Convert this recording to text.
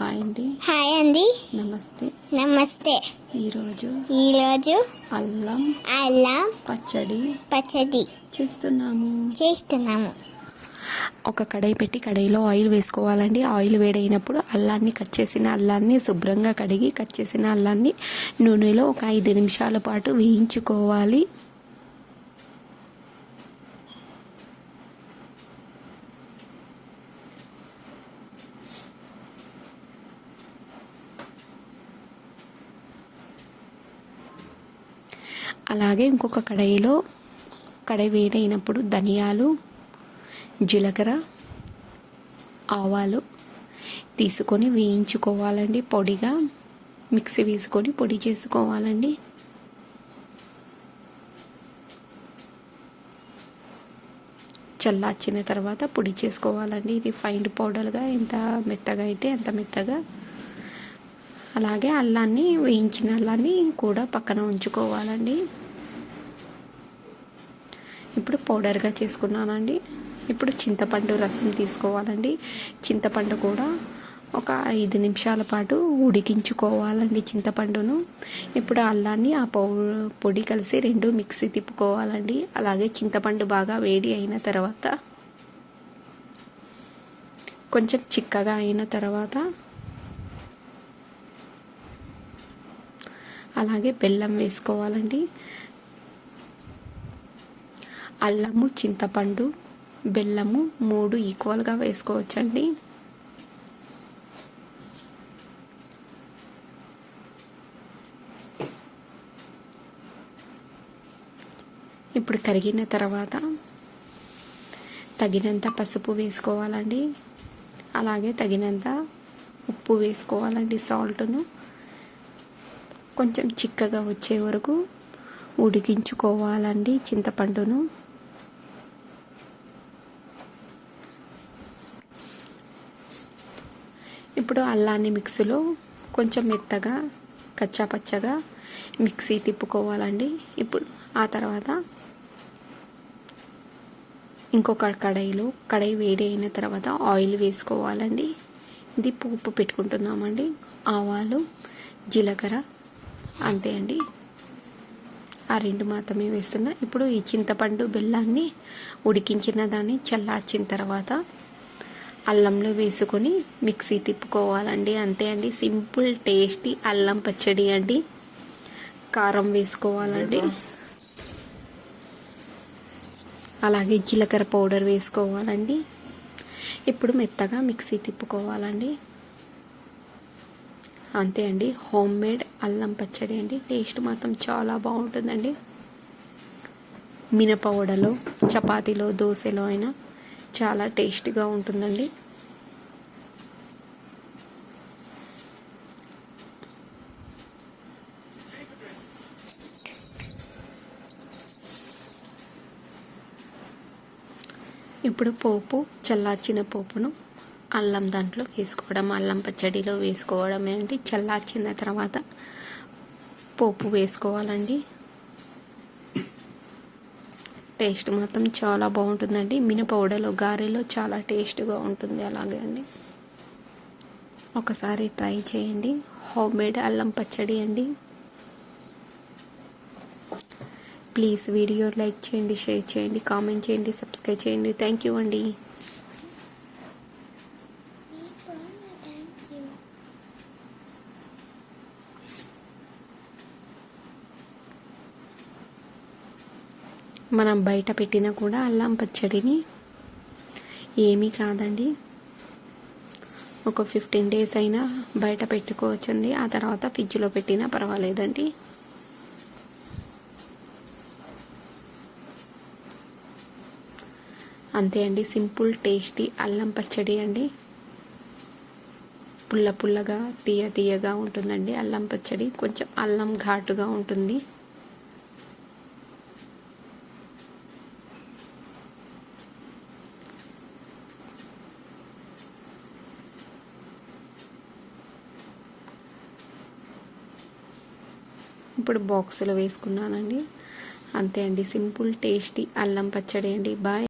Hi అండి. Hi అండి. నమస్తే. నమస్తే. ఈరోజు ఈరోజు అల్లం అల్లం పచ్చడి పచ్చడి చేస్తున్నాము. చేస్తున్నాము. ఒక కడాయి పెట్టి కడాయిలో ఆయిల్ వేసుకోవాలండి. ఆయిల్ వేడైనప్పుడు అల్లాన్ని కట్ చేసిన అల్లాన్ని శుభ్రంగా కడిగి కట్ చేసిన అల్లాన్ని నూనెలో ఒక ఐదు నిమిషాల పాటు వేయించుకోవాలి. అలాగే ఇంకొక కడాయిలో కడాయి వేడైనప్పుడు ధనియాలు జీలకర్ర ఆవాలు తీసుకొని వేయించుకోవాలండి పొడిగా. మిక్సీ వేసుకొని పొడి చేసుకోవాలండి. చల్లార్చిన తర్వాత పొడి చేసుకోవాలండి. ఇది ఫైన్ పౌడర్గా ఎంత మెత్తగా అయితే అంత మెత్తగా అలాగే అల్లాన్ని వేయించిన అల్లాన్ని కూడా పక్కన ఉంచుకోవాలండి. ఇప్పుడు పౌడర్గా చేసుకున్నానండి. ఇప్పుడు చింతపండు రసం తీసుకోవాలండి. చింతపండు కూడా ఒక ఐదు నిమిషాల పాటు ఉడికించుకోవాలండి చింతపండును. ఇప్పుడు అల్లాన్ని ఆ పౌ పొడి కలిసి రెండు మిక్సీ తిప్పుకోవాలండి. అలాగే చింతపండు బాగా వేడి అయిన తర్వాత కొంచెం చిక్కగా అయిన తర్వాత అలాగే బెల్లం వేసుకోవాలండి. అల్లము చింతపండు బెల్లము మూడు ఈక్వల్గా వేసుకోవచ్చండి. ఇప్పుడు కరిగిన తర్వాత తగినంత పసుపు వేసుకోవాలండి. అలాగే తగినంత ఉప్పు వేసుకోవాలండి సాల్ట్ను. కొంచెం చిక్కగా వచ్చే వరకు ఉడికించుకోవాలండి చింతపండును. ఇప్పుడు అల్లాన్ని మిక్సీలో కొంచెం మెత్తగా కచ్చాపచ్చగా మిక్సీ తిప్పుకోవాలండి. ఇప్పుడు ఆ తర్వాత ఇంకొక కడాయిలో కడాయి వేడి అయిన తర్వాత ఆయిల్ వేసుకోవాలండి. ఇది పోపు పెట్టుకుంటున్నామండి. ఆవాలు జీలకర్ర అంతే అండి. ఆ రెండు మాత్రమే వేస్తున్నా. ఇప్పుడు ఈ చింతపండు బెల్లాన్ని ఉడికించిన దాన్ని చల్లార్చిన తర్వాత అల్లంలో వేసుకొని మిక్సీ తిప్పుకోవాలండి. అంతే అండి. సింపుల్ టేస్టీ అల్లం పచ్చడి అండి. కారం వేసుకోవాలండి. అలాగే జీలకర్ర పౌడర్ వేసుకోవాలండి. ఇప్పుడు మెత్తగా మిక్సీ తిప్పుకోవాలండి. అంతే అండి. హోమ్ మేడ్ అల్లం పచ్చడి అండి. టేస్ట్ మాత్రం చాలా బాగుంటుందండి. మినప వడలో చపాతీలో దోశలో అయినా చాలా టేస్ట్గా ఉంటుందండి. ఇప్పుడు పోపు చల్లార్చిన పోపును అల్లం దాంట్లో వేసుకోవడం అల్లం పచ్చడిలో వేసుకోవడం ఏంటి? చల్లార్చిన తర్వాత పోపు వేసుకోవాలండి. టేస్ట్ మాత్రం చాలా బాగుంటుందండి. మినపౌడలో గారెలో చాలా టేస్ట్గా ఉంటుంది అలాగే అండి. ఒకసారి ట్రై చేయండి. హోమ్ మేడ్ అల్లం పచ్చడి అండి. ప్లీజ్ వీడియో లైక్ చేయండి షేర్ చేయండి కామెంట్ చేయండి సబ్స్క్రైబ్ చేయండి. థ్యాంక్ యూ అండి. మనం బయట పెట్టినా కూడా అల్లం పచ్చడిని ఏమీ కాదండి. ఒక ఫిఫ్టీన్ డేస్ అయినా బయట పెట్టుకోవచ్చండి. ఆ తర్వాత ఫ్రిడ్జ్లో పెట్టినా పర్వాలేదండి. అంతే అండి. సింపుల్ టేస్టీ అల్లం పచ్చడి అండి. పుల్ల పుల్లగా తీయ తీయగా ఉంటుందండి అల్లం పచ్చడి. కొంచెం అల్లం ఘాటుగా ఉంటుంది. ఇప్పుడు బాక్స్లో వేసుకున్నానండి. అంతే అండి. సింపుల్ టేస్టీ అల్లం పచ్చడి అండి. బాయ్.